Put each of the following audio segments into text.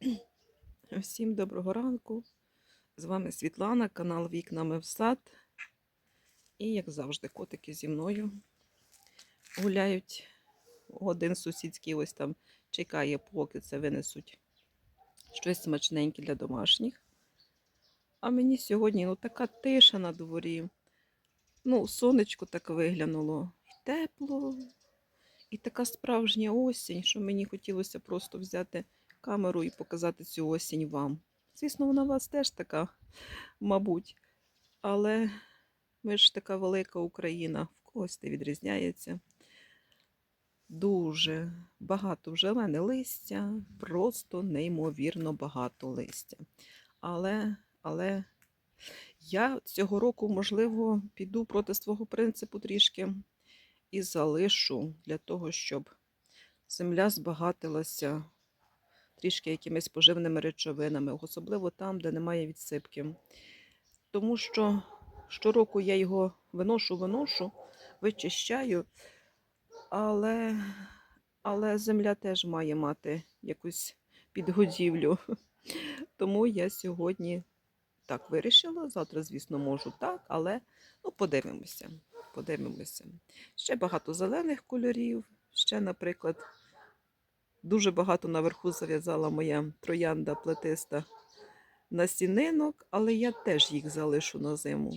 Всім доброго ранку. З вами Світлана, канал Вікнами в сад. І, як завжди, котики зі мною гуляють. Один сусідський ось там чекає, поки це винесуть щось смачненьке для домашніх. А мені сьогодні ну, така тиша на дворі. Ну, сонечко так виглянуло. І тепло, і така справжня осінь, що мені хотілося просто взяти камеру і показати цю осінь вам. Звісно, вона у вас теж така, мабуть. Але ми ж така велика Україна, в когось це відрізняється. Дуже багато вже мене листя, просто неймовірно багато листя. Але, але я цього року, можливо, піду проти свого принципу трішки і залишу для того, щоб земля збагатилася трішки якимись поживними речовинами, особливо там, де немає відсипки. Тому що щороку я його виношу, виношу, вичищаю, але, але земля теж має мати якусь підгодівлю. Тому я сьогодні так вирішила. Завтра, звісно, можу так, але ну, подивимося. Подивимося. Ще багато зелених кольорів. Ще, наприклад, дуже багато наверху зав'язала моя троянда плетиста насінинок, але я теж їх залишу на зиму.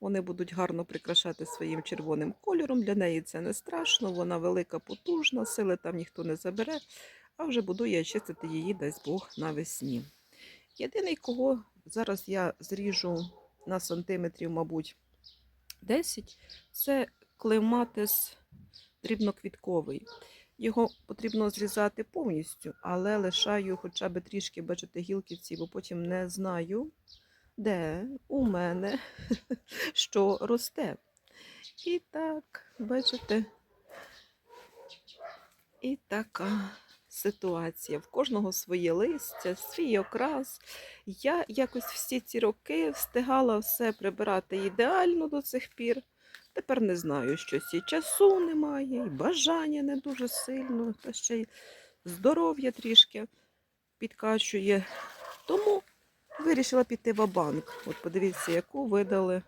Вони будуть гарно прикрашати своїм червоним кольором. Для неї це не страшно, вона велика, потужна, сили там ніхто не забере, а вже буду я чистити її, дасть Бог, навесні. Єдиний, кого зараз я зріжу на сантиметрів, мабуть, 10, це клематис дрібноквітковий. Його потрібно зрізати повністю, але лишаю хоча б трішки, бачите, гілківці, бо потім не знаю, де у мене що росте. І так, бачите, і така ситуація. В кожного своє листя, свій окрас. Я якось всі ці роки встигала все прибирати ідеально до цих пір. Тепер не знаю, щось і часу немає, і бажання не дуже сильно, та ще й здоров'я трішки підкачує. Тому вирішила піти в банк. От подивіться, яку видали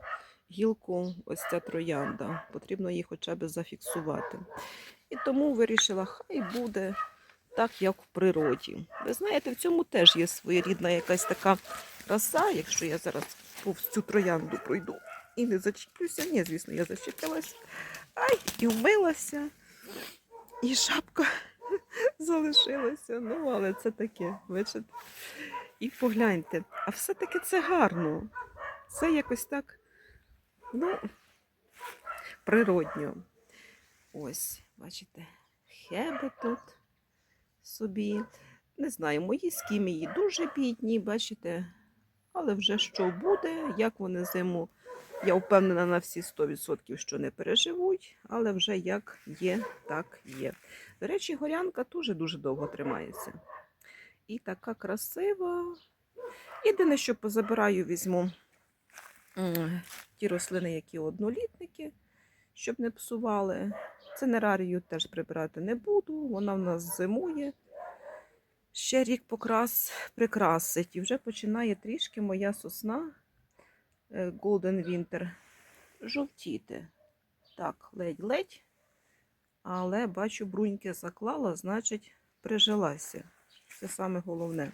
гілку ось ця троянда. Потрібно її хоча б зафіксувати. І тому вирішила, хай буде так, як в природі. Ви знаєте, в цьому теж є своєрідна якась така краса, якщо я зараз повз цю троянду пройду і не зачіплюся. Ні, звісно, я зачепилася. Ай, і вмилася, і шапка залишилася. Ну, але це таке, бачите. І погляньте, а все-таки це гарно. Це якось так, ну, природньо. Ось, бачите, хеби тут собі. Не знаю, мої скімії дуже бідні, бачите, але вже що буде, як вони зиму я впевнена на всі 100%, що не переживуть, але вже як є, так є. До речі, горянка теж дуже довго тримається. І така красива. Єдине, що позабираю, візьму ті рослини, які однолітники, щоб не псували. Цинерарію теж прибирати не буду, вона в нас зимує. Ще рік покрас прикрасить. І вже починає трішки моя сосна. Е, Golden Winter жовтіти. Так, ледь-ледь. Але бачу, бруньки заклала, значить, прижилася. Це саме головне.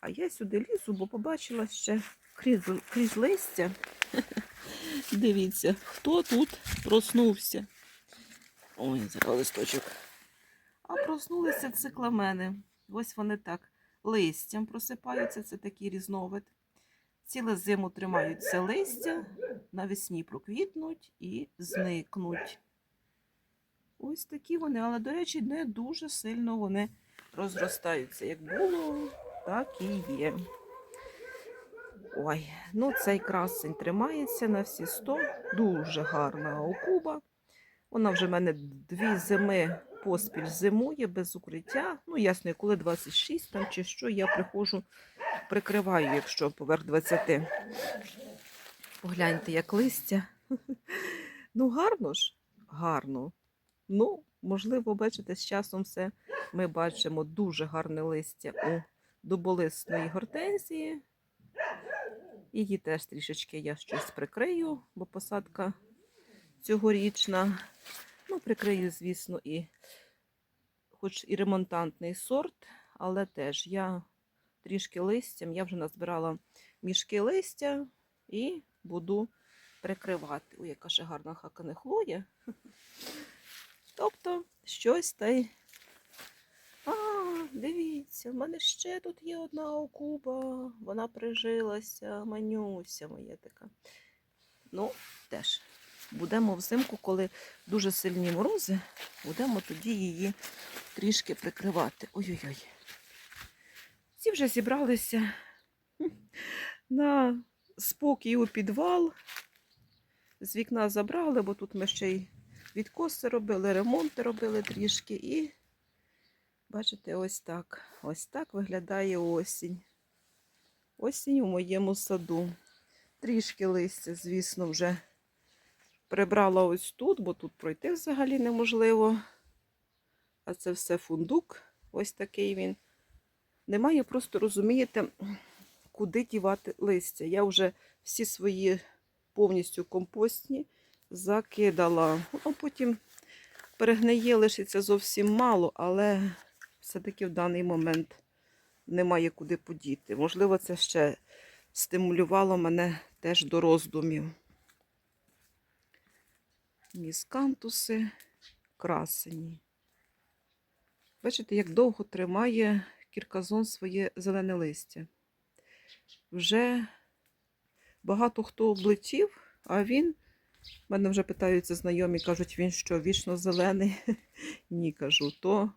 А я сюди лізу, бо побачила ще крізь, крізь листя. Дивіться, хто тут проснувся. Ой, зараз листочок. А проснулися цикламени. Ось вони так листям просипаються, це такий різновид. Ціле зиму тримаються листя, навесні проквітнуть і зникнуть. Ось такі вони, але, до речі, не дуже сильно вони розростаються. Як було, так і є. Ой, ну цей красень тримається на всі 100. Дуже гарна окуба. Вона вже в мене дві зими поспіль зимує без укриття. Ну, ясно, коли 26 там чи що, я приходжу, прикриваю, якщо поверх 20. Погляньте, як листя. Ну, гарно ж, гарно. Ну, можливо, бачите, з часом все ми бачимо дуже гарне листя у дуболисної гортензії. Її теж трішечки я щось прикрию, бо посадка цьогорічна. Ну, прикрию, звісно, і хоч і ремонтантний сорт, але теж я трішки листям, я вже назбирала мішки листя і буду прикривати. Ой, яка ще гарна хаканехлоя. Тобто щось та й. А, дивіться, в мене ще тут є одна окуба. Вона прижилася, манюся моя така. Ну, теж будемо взимку, коли дуже сильні морози, будемо тоді її трішки прикривати. Ой-ой-ой. Ці вже зібралися на спокій у підвал. З вікна забрали, бо тут ми ще й відкоси робили, ремонти робили трішки. І бачите, ось так. Ось так виглядає осінь. Осінь у моєму саду. Трішки листя, звісно, вже прибрала ось тут, бо тут пройти взагалі неможливо. А це все фундук. Ось такий він. Немає, просто розумієте, куди дівати листя. Я вже всі свої повністю компостні закидала. Ну, потім перегниє, лишиться зовсім мало, але все-таки в даний момент немає куди подіти. Можливо, це ще стимулювало мене теж до роздумів. Міскантуси красені. Бачите, як довго тримає кірказон своє зелене листя. Вже багато хто облетів, а він, мене вже питаються знайомі, кажуть, він що, вічно зелений? Ні, кажу, то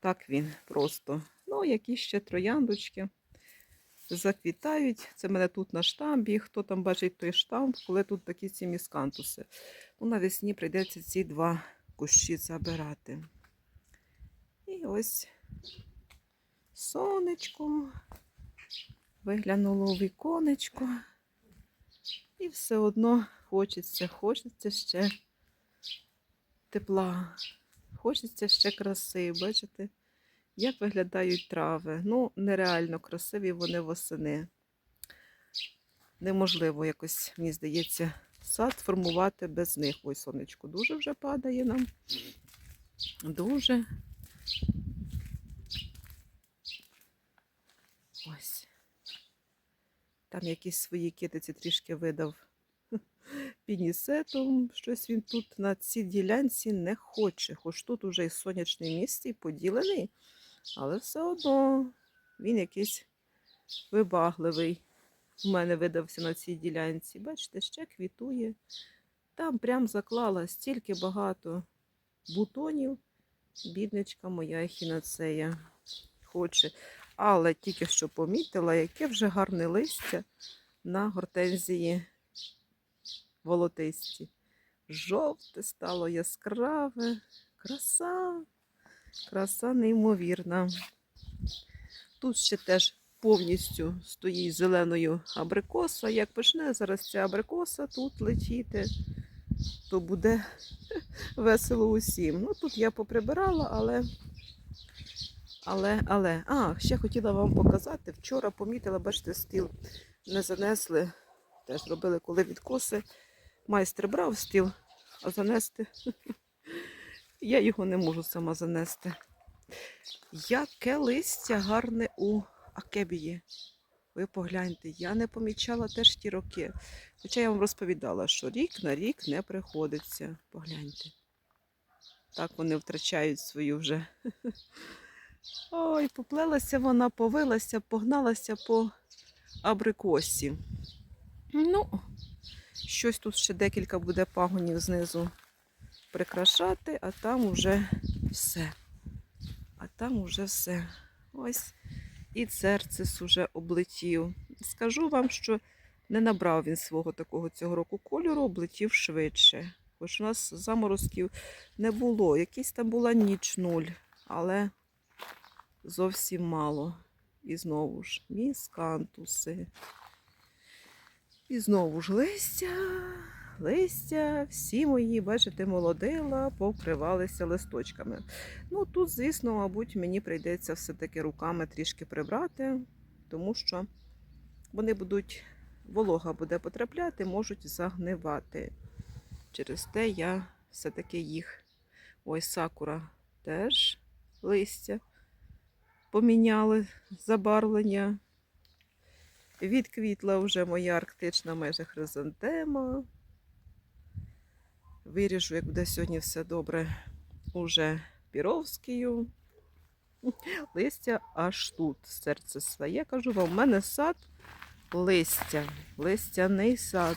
так він просто. Ну, які ще трояндочки заквітають. Це в мене тут на штамбі. Хто там бачить той штамп, коли тут такі ці міскантуси. Ну, навесні прийдеться ці два кущі забирати. І ось сонечко. Виглянуло у віконечко. І все одно хочеться, хочеться ще тепла, хочеться ще краси. Бачите, як виглядають трави. Ну, нереально красиві вони восени. Неможливо якось, мені здається, сад формувати без них. Ой, сонечко дуже вже падає нам. Дуже. Ось. Там якісь свої китиці трішки видав пінісетом. Щось він тут на цій ділянці не хоче. Хоч тут уже і сонячне місце, поділений, але все одно він якийсь вибагливий. У мене видався на цій ділянці. Бачите, ще квітує. Там прям заклала стільки багато бутонів. Бідничка моя ехінацея хоче. Але тільки що помітила, яке вже гарне листя на гортензії волотисті. Жовте стало яскраве, краса, краса неймовірна. Тут ще теж повністю стоїть зеленою абрикоса. Як почне зараз ця абрикоса тут летіти, то буде весело усім. Ну, тут я поприбирала, але але, але, а, ще хотіла вам показати. Вчора помітила, бачите, стіл не занесли. Теж робили, коли відкоси. Майстер брав стіл, а занести. Я його не можу сама занести. Яке листя гарне у акебії. Ви погляньте, я не помічала теж ті роки. Хоча я вам розповідала, що рік на рік не приходиться. Погляньте. Так вони втрачають свою вже. Ой, поплелася вона, повилася, погналася по абрикосі. Ну, щось тут ще декілька буде пагонів знизу прикрашати, а там уже все. А там уже все. Ось і церцис уже облетів. Скажу вам, що не набрав він свого такого цього року кольору, облетів швидше. Хоч у нас заморозків не було. Якась там була ніч нуль, але зовсім мало. І знову ж міскантуси. І знову ж листя. Листя, всі мої, бачите, молодила, покривалися листочками. Ну, тут, звісно, мабуть, мені прийдеться все-таки руками трішки прибрати, тому що вони будуть, волога буде потрапляти, можуть загнивати. Через те я все-таки їх. Ось сакура теж листя поміняли забарвлення. Відквітла вже моя арктична майже хризантема. Виріжу, як буде сьогодні все добре, уже піровською. Листя аж тут, серце своє. Кажу вам, у мене сад листя, листяний сад.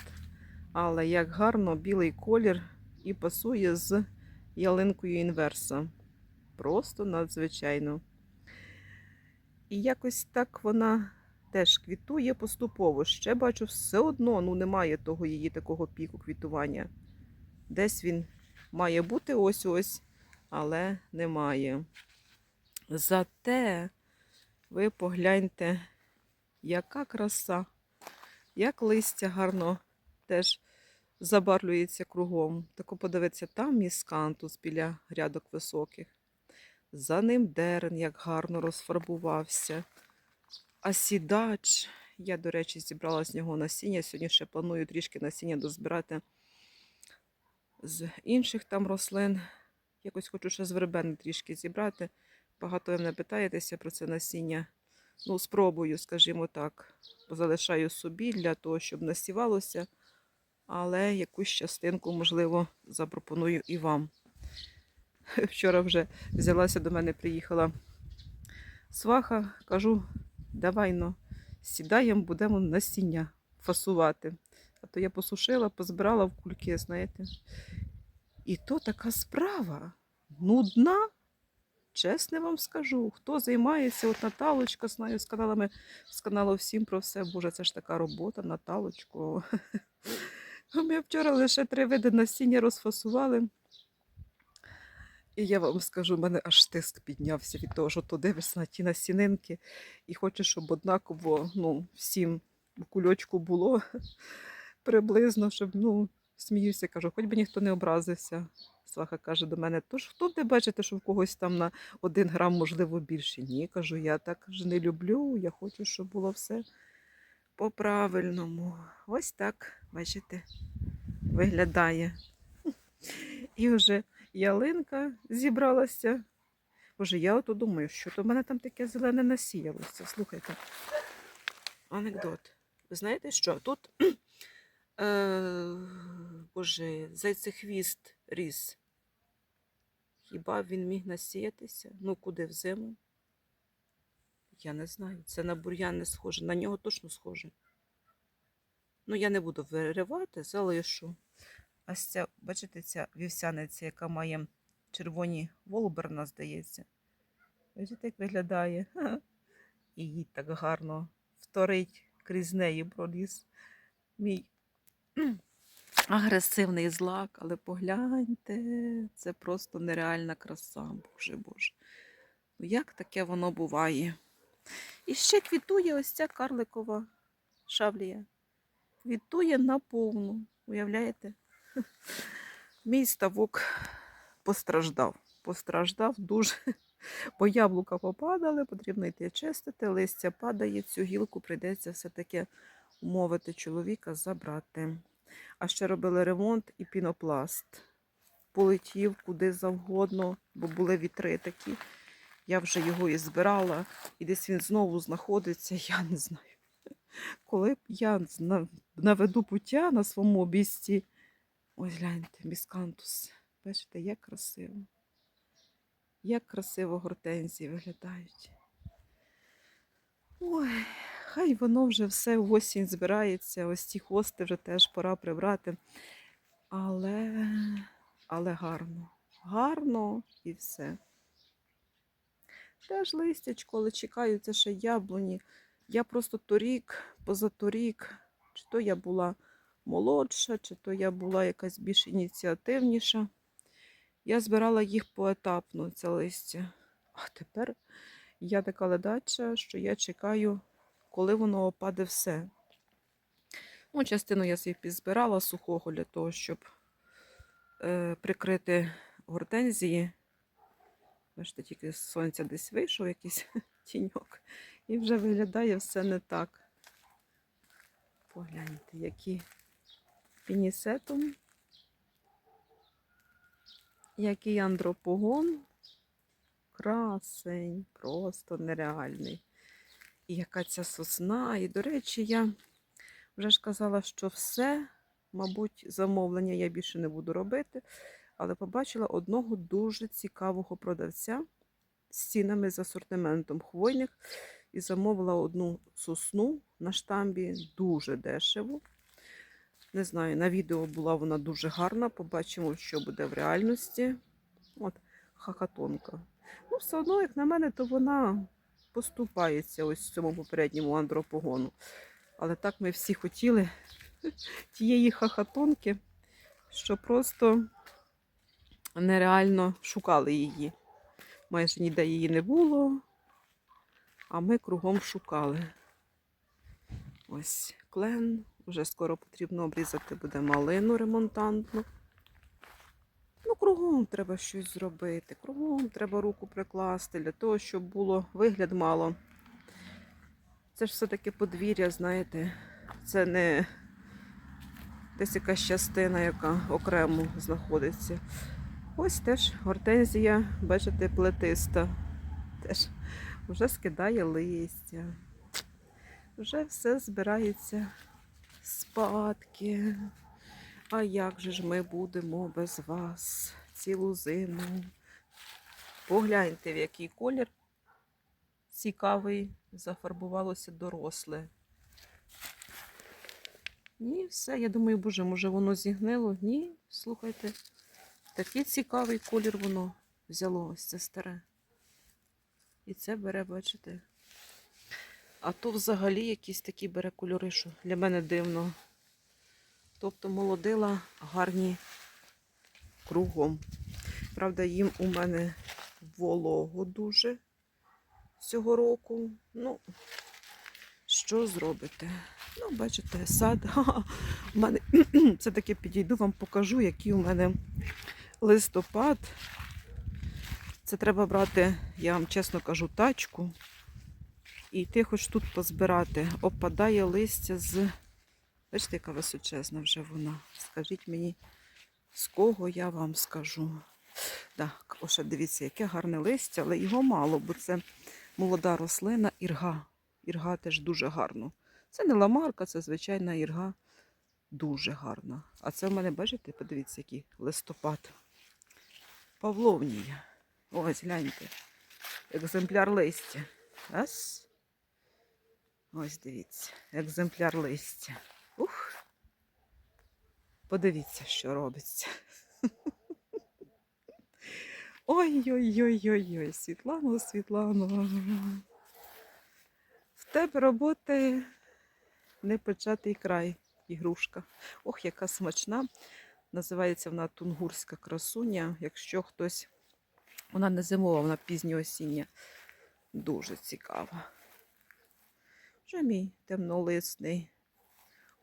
Але як гарно білий колір і пасує з ялинкою інверса. Просто надзвичайно. І якось так вона теж квітує поступово. Ще бачу, все одно ну, немає того її такого піку квітування. Десь він має бути ось-ось, але немає. Зате ви погляньте, яка краса, як листя гарно теж забарвлюється кругом. Тако подивиться, там міскантус біля грядок високих. За ним дерен, як гарно розфарбувався. А сідач, я, до речі, зібрала з нього насіння. Сьогодні ще планую трішки насіння дозбирати з інших там рослин. Якось хочу ще з вербени трішки зібрати. Багато ви мене питаєтеся про це насіння. Ну, спробую, скажімо так, залишаю собі для того, щоб насівалося, але якусь частинку, можливо, запропоную і вам. Вчора вже взялася до мене, приїхала сваха, кажу, давай но, сідаємо, будемо насіння фасувати. А то я посушила, позбирала в кульки, знаєте. І то така справа нудна. Чесно вам скажу, хто займається, от Наталочка, знаю, з каналами, з каналу всім про все. Боже, це ж така робота, Наталочко. Ми вчора лише три види насіння розфасували. І я вам скажу, в мене аж тиск піднявся від того, що то дивишся на ті насінинки і хочеш, щоб однаково ну, всім в кульочку було приблизно, щоб, ну, сміюся, кажу, хоч би ніхто не образився. Сваха каже до мене, то ж хто б ви бачите, що в когось там на один грам, можливо, більше? Ні, кажу, я так ж не люблю, я хочу, щоб було все по-правильному. Ось так, бачите, виглядає. І вже ялинка зібралася. Боже, я ото думаю, що то в мене там таке зелене насіялося. Слухайте. Анекдот. Ви знаєте що? Тут, е, боже, зайцехвіст ріс. Хіба він міг насіятися? Ну, куди в зиму? Я не знаю. Це на бур'ян не схоже. На нього точно схоже. Ну, я не буду виривати, залишу. А ця, бачите, ця вівсяниця, яка має червоні волберна, здається. Бачите, як виглядає. І їй так гарно вторить крізь неї проліз мій агресивний злак, але погляньте, це просто нереальна краса, Боже Боже. Ну як таке воно буває? І ще квітує ось ця карликова шавлія. Квітує наповну. Уявляєте? Мій ставок постраждав. Постраждав дуже, бо яблука попадали, потрібно йти чистити, листя падає, цю гілку прийдеться все-таки умовити чоловіка забрати. А ще робили ремонт і пінопласт. Полетів куди завгодно, бо були вітри такі. Я вже його і збирала, і десь він знову знаходиться, я не знаю. Коли б я наведу пуття на своєму обійсті, ось гляньте, міскантус. Бачите, як красиво. Як красиво гортензії виглядають. Ой, хай воно вже все осінь збирається. Ось ці хости вже теж пора прибрати. Але, але гарно. Гарно і все. Теж листячко, але чекаються ще яблуні. Я просто торік, позаторік, чи то я була молодша, чи то я була якась більш ініціативніша. Я збирала їх поетапно, це листя. А тепер я така ледача, що я чекаю, коли воно опаде все. Ну, частину я собі підзбирала сухого для того, щоб е, прикрити гортензії. Бачите, тільки сонця десь вийшов якийсь тіньок. І вже виглядає все не так. Погляньте, які пінісетум, який андропогон. Красень, просто нереальний. І яка ця сосна. І, до речі, я вже ж казала, що все, мабуть, замовлення я більше не буду робити. Але побачила одного дуже цікавого продавця з цінами з асортиментом хвойних і замовила одну сосну на штамбі дуже дешево. Не знаю, на відео була вона дуже гарна. Побачимо, що буде в реальності. От, хахатонка. Ну, все одно, як на мене, то вона поступається ось цьому попередньому андропогону. Але так ми всі хотіли тієї хахатонки, що просто нереально шукали її. Майже ніде її не було, а ми кругом шукали. Ось клен. Вже скоро потрібно обрізати буде малину ремонтантну. Кругом треба щось зробити. Кругом треба руку прикласти для того, щоб було вигляд мало. Це ж все-таки подвір'я, знаєте, це не десь якась частина, яка окремо знаходиться. Ось теж гортензія, бачите, плетиста. Теж вже скидає листя. Вже все збирається спадки. А як же ж ми будемо без вас цілу зиму? Погляньте, в який колір цікавий зафарбувалося доросле. Ні, все, я думаю, боже, може воно зігнило? Ні, слухайте, такий цікавий колір воно взяло ось це старе. І це бере, бачите. А то взагалі якісь такі бере кольори, що для мене дивно. Тобто молодила гарні кругом. Правда, їм у мене волого дуже цього року. Ну, що зробите? Ну, бачите, сад. У мене це таки підійду, вам покажу, який у мене листопад. Це треба брати, я вам чесно кажу, тачку. І йти хоч тут позбирати. Опадає листя з. Бачите, яка височезна вже вона. Скажіть мені, з кого я вам скажу. Так, ось дивіться, яке гарне листя, але його мало, бо це молода рослина ірга. Ірга теж дуже гарно. Це не ламарка, це звичайна ірга. Дуже гарна. А це в мене, бачите, подивіться, який листопад. Павловнія. Ось, гляньте. Екземпляр листя. Ось дивіться, екземпляр листя. Ух. Подивіться, що робиться. Ой-ой-ой-ой-ой, Світлано, Світлано. В тебе роботи не початий край, ігрушка. Ох, яка смачна. Називається вона тунгурська красуня. Якщо хтось. Вона не зимова, вона пізньоосіння. Дуже цікава. Вже мій темнолисний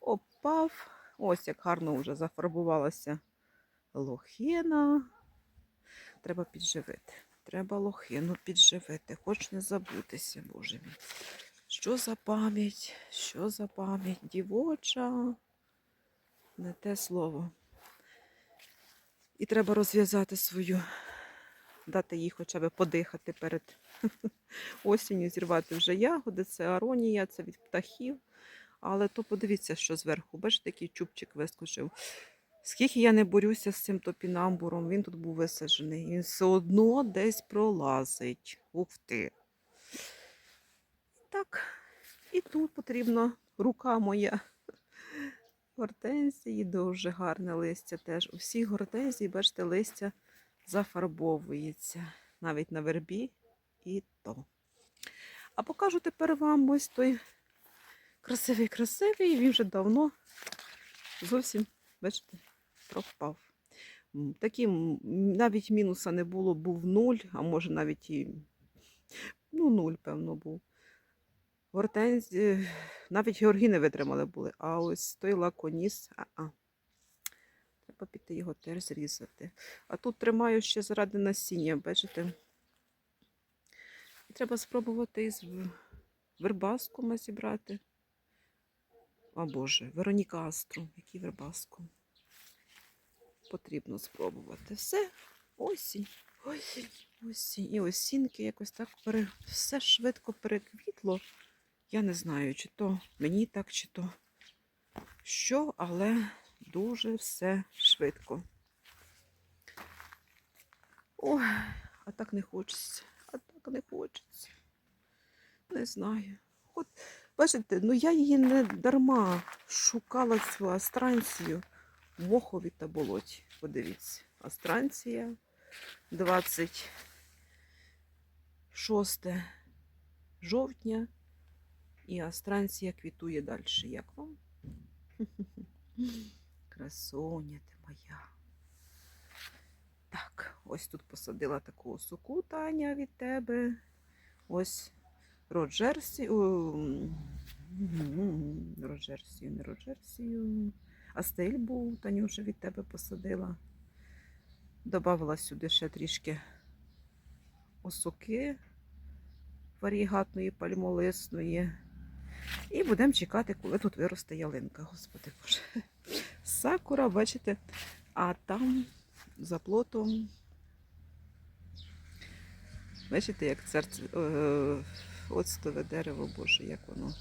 опав. Ось як гарно вже зафарбувалася лохина. Треба підживити. Треба лохину підживити, хоч не забутися, боже мій. Що за пам'ять? Що за пам'ять? Дівоча, не те слово. І треба розв'язати свою, дати їй хоча б подихати перед осінню, зірвати вже ягоди, це аронія, це від птахів. Але то подивіться, що зверху. Бачите, який чубчик вискочив. Скільки я не борюся з цим топінамбуром, він тут був висаджений. Він все одно десь пролазить. Ух ти. Так, і тут потрібна рука моя. Гортензії, дуже гарне листя теж. У всіх гортензій, бачите, листя зафарбовується. Навіть на вербі і то. А покажу тепер вам ось той красивий-красивий, він вже давно зовсім, бачите, пропав. Такі навіть мінуса не було, був нуль, а може навіть і ну, нуль, певно, був. гортензії, навіть георгіни витримали були. А ось той лаконіс, а-а. Треба піти його теж зрізати. А тут тримаю ще заради насіння, бачите? І треба спробувати із в- вербаскума зібрати. О Боже, Вероніка Астру, який вербаскум. Потрібно спробувати. Все, осінь, осінь, осінь. І осінки якось так пере... все швидко переквітло. Я не знаю, чи то мені так, чи то що, але дуже все швидко. Ой, а так не хочеться. А так не хочеться. Не знаю. От, бачите, ну я її не дарма шукала цю астранцію в мохові та болоті. Подивіться, астранція 26 жовтня. І астранція квітує далі. Як вам? Красоня ти моя. Так, ось тут посадила таку суку, Таня, від тебе. Ось Роджерсі. Роджерсію, не Роджерсію. Астель був, Танюша від тебе посадила. Добавила сюди ще трішки осоки варігатної, пальмолисної. І будемо чекати, коли тут виросте ялинка. Господи Боже. Сакура, бачите, а там за плотом. Бачите, як е, оцтове дерево, Боже, як воно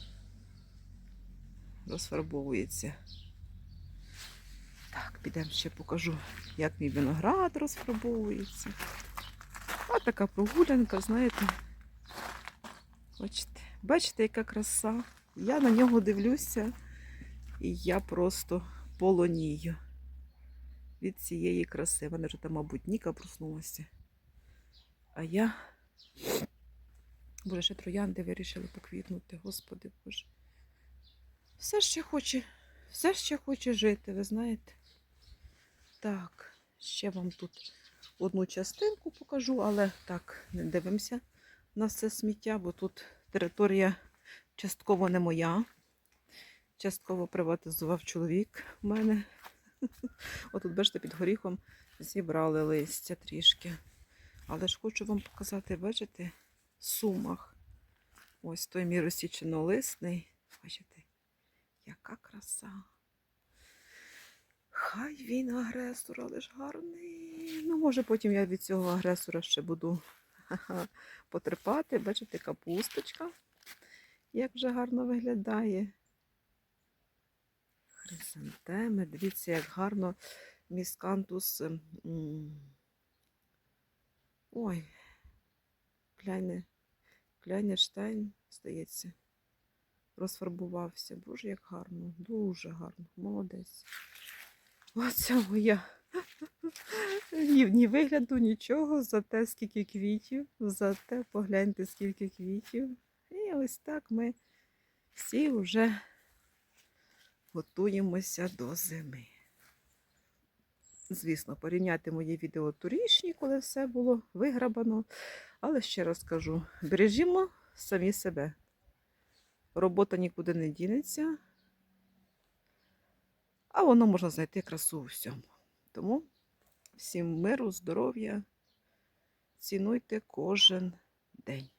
розфарбовується. Так, підемо ще покажу, як мій виноград розфарбовується. А така прогулянка, знаєте. Бачите, бачите, яка краса. Я на нього дивлюся, і я просто полонію від цієї краси. Вона вже там, мабуть, Ніка проснулася. А я. Боже, ще троянди вирішили поквітнути, Господи Боже. Все ще хоче, все ще хоче жити, ви знаєте. Так, ще вам тут одну частинку покажу, але так, не дивимося на все сміття, бо тут територія частково не моя. Частково приватизував чоловік у мене. Отут, бачите, під горіхом зібрали листя трішки. Але ж хочу вам показати, бачите, сумах. Ось той мій розсіченолисний. Бачите, яка краса. Хай він агресор, але ж гарний. Ну, може, потім я від цього агресора ще буду потерпати. Бачите, капусточка, як вже гарно виглядає. Хризантеми, дивіться, як гарно міскантус. Ой, Кляйне, Кляйнештайн, здається, розфарбувався. Боже, як гарно, дуже гарно, молодець. Оце моя. Ні, ні вигляду, нічого, зате скільки квітів, зате погляньте, скільки квітів. І ось так ми всі вже готуємося до зими. Звісно, порівняти мої відео торішні, коли все було виграбано. Але ще раз кажу: бережімо самі себе. Робота нікуди не дінеться, а воно можна знайти красу у всьому. Тому всім миру, здоров'я, цінуйте кожен день.